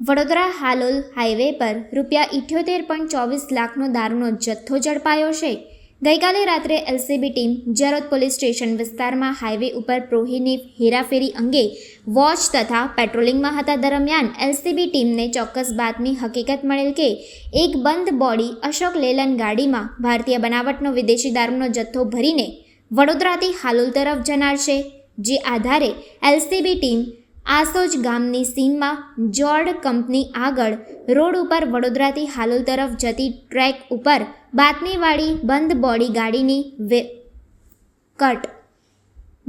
Vadodara Halol highway પર રૂપિયા ઇઠ્યોતેર પોઈન્ટ ચોવીસ લાખનો દારૂનો જથ્થો ઝડપાયો છે. ગઈકાલે રાત્રે LCB team Jarod police station વિસ્તારમાં હાઈવે ઉપર પ્રોહિની હેરાફેરી અંગે વોચ તથા પેટ્રોલિંગમાં હતા. દરમિયાન એલસીબી ટીમને ચોક્કસ બાતમી હકીકત મળેલ કે એક બંધ બોડી અશોક લેલન ગાડીમાં ભારતીય બનાવટનો વિદેશી દારૂનો જથ્થો ભરીને વડોદરાથી હાલોલ તરફ જનાર છે. જે આધારે એલસીબી ટીમ આસોજ ગામની સીમમાં જોર્ડ કંપની આગળ રોડ ઉપર વડોદરાથી હાલોલ તરફ જતી ટ્રેક ઉપર બાતમીવાળી બંધ બોડી ગાડીની વે કટ.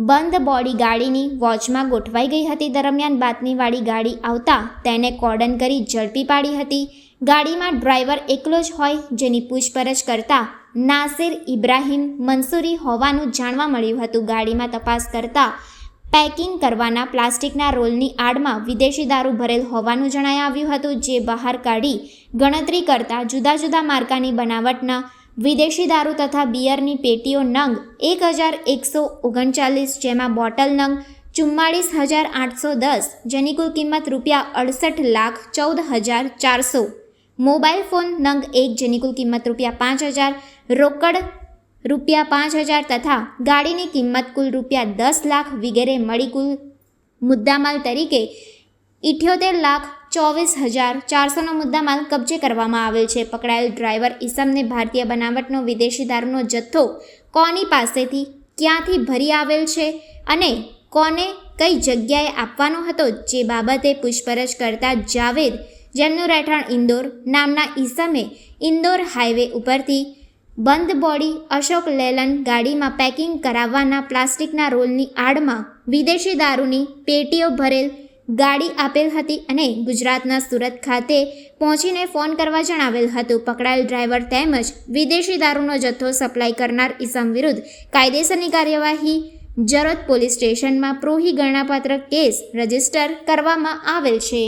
બંધ બોડી ગાડીની વોચમાં ગોઠવાઈ ગઈ હતી. દરમિયાન બાતમીવાળી ગાડી આવતા તેને કોર્ડન કરી ઝડપી પાડી હતી. ગાડીમાં ડ્રાઈવર એકલો જ હોય જેની પૂછપરછ કરતા નાસિર ઇબ્રાહિમ મંસૂરી હોવાનું જાણવા મળ્યું હતું. ગાડીમાં તપાસ કરતા પેકિંગ કરવાના પ્લાસ્ટિકના રોલની આડમાં વિદેશી દારૂ ભરેલ હોવાનું જણાઈ આવ્યું હતું, જે બહાર કાઢી ગણતરી કરતા જુદા જુદા માર્કાની બનાવટના વિદેશી દારૂ તથા બિયરની પેટીઓ નંગ એક હજાર એકસો ઓગણચાલીસ, જેમાં બોટલ નંગ ચુમ્માળીસ હજાર આઠસો દસ, જેની કુલ કિંમત રૂપિયા અડસઠ લાખ ચૌદ હજાર ચારસો. મોબાઈલ ફોન નંગ એક, જેની કુલ કિંમત રૂપિયા પાંચ હજાર રોકડ રૂપિયા પાંચ હજાર તથા ગાડીની કિંમત કુલ રૂપિયા દસ લાખ વગેરે મળી કુલ મુદ્દામાલ તરીકે ઇઠ્યોતેર લાખ ચોવીસ હજાર ચારસોનો મુદ્દામાલ કબજે કરવામાં આવેલ છે. પકડાયેલ ડ્રાઈવર ઈસમને ભારતીય બનાવટનો વિદેશી દારૂનો જથ્થો કોની પાસેથી ક્યાંથી ભરી આવેલ છે અને કોને કઈ જગ્યાએ આપવાનો હતો જે બાબતે પૂછપરછ કરતા જાવેદ જેમનું રહેઠાણ ઇન્દોર નામના ઈસમે ઇન્દોર હાઈવે ઉપરથી બંધ બોડી અશોક લેલન ગાડીમાં પેકિંગ કરાવવાના પ્લાસ્ટિકના રોલની આડમાં વિદેશી દારૂની પેટીઓ ભરેલ ગાડી આપેલ હતી અને ગુજરાતના સુરત ખાતે પહોંચીને ફોન કરવા જણાવેલ હતું. પકડાયેલ ડ્રાઈવર તેમજ વિદેશી દારૂનો જથ્થો સપ્લાય કરનાર ઈસમ વિરુદ્ધ કાયદેસરની કાર્યવાહી જરોદ પોલીસ સ્ટેશનમાં પ્રોહી ગણનાપાત્ર કેસ રજિસ્ટર કરવામાં આવેલ છે.